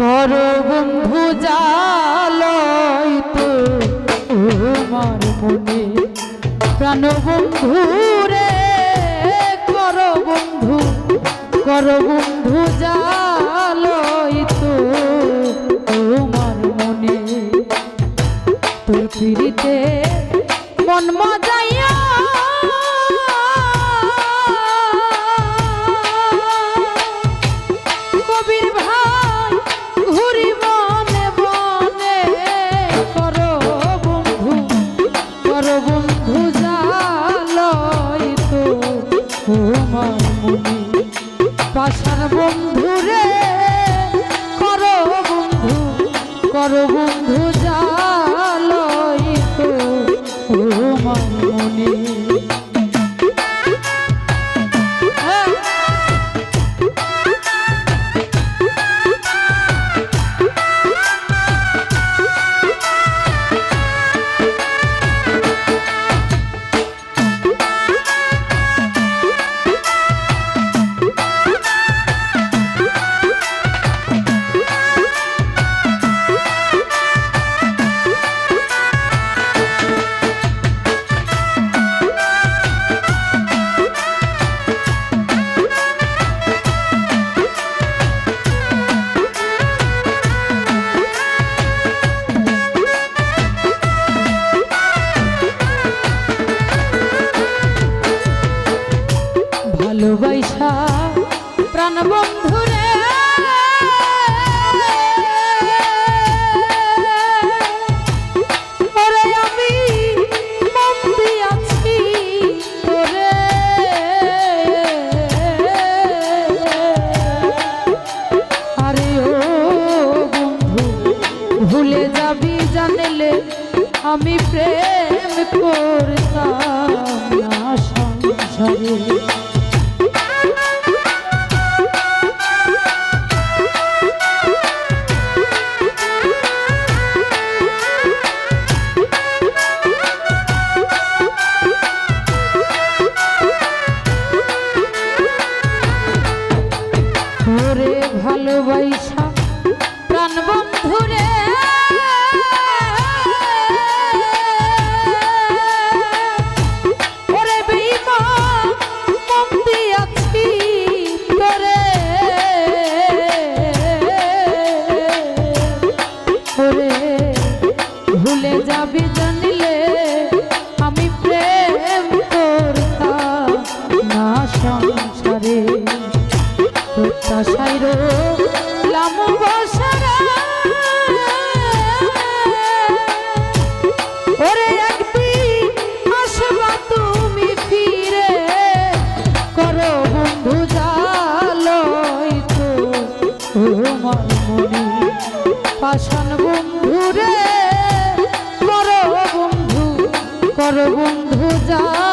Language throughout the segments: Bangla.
কর বন্ধু জালয় তোমার মনে। প্রাণ বন্ধু রে কর বন্ধু কর বন্ধু জালয় তোমার ভালোবাসা প্রাণ বন্ধুরে আমি আমি প্রেম করতাম না সংসারে। ভুলে যাবি জানিলে আমি প্রেম করতাম না সংসারে প্রত্যাশায় রইলাম বসরা বন্ধু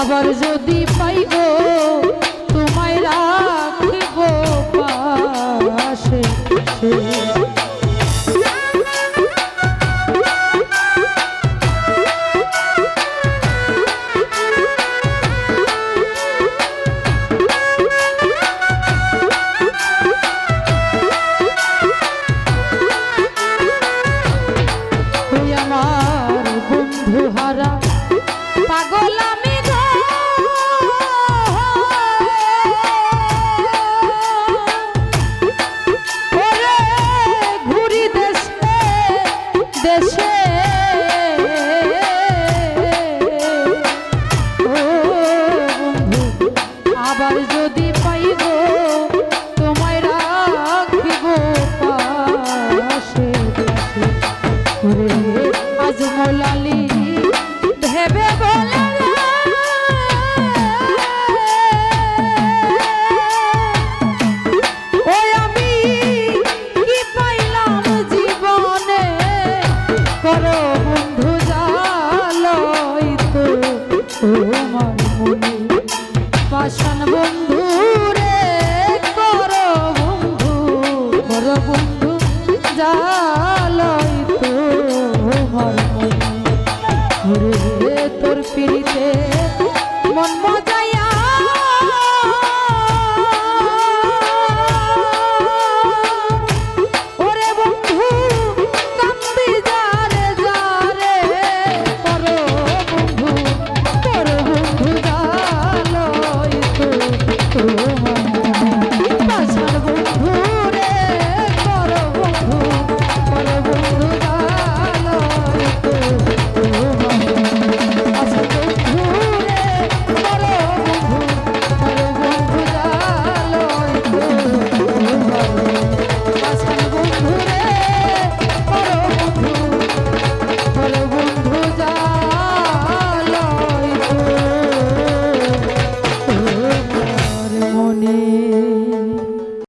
আবার যদি ধরে আজ মোলালে রে